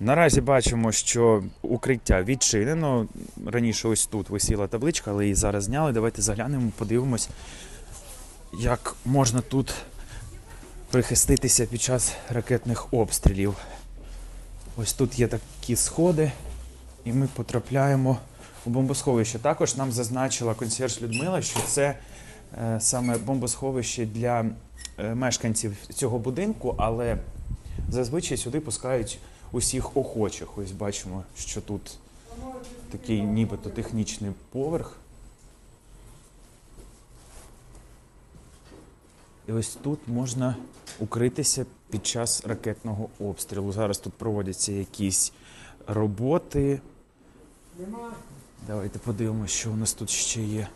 Наразі бачимо, що укриття відчинено. Раніше ось тут висіла табличка, але її зараз зняли. Давайте заглянемо, подивимось, як можна тут прихиститися під час ракетних обстрілів. Ось тут є такі сходи, і ми потрапляємо у бомбосховище. Також нам зазначила консьєрж Людмила, що це е, саме бомбосховище для е, мешканців цього будинку, але зазвичай сюди пускають усіх охочих. Ось бачимо, що тут такий нібито технічний поверх. І ось тут можна укритися під час ракетного обстрілу. Зараз тут проводяться якісь роботи. Давайте подивимося, що у нас тут ще є.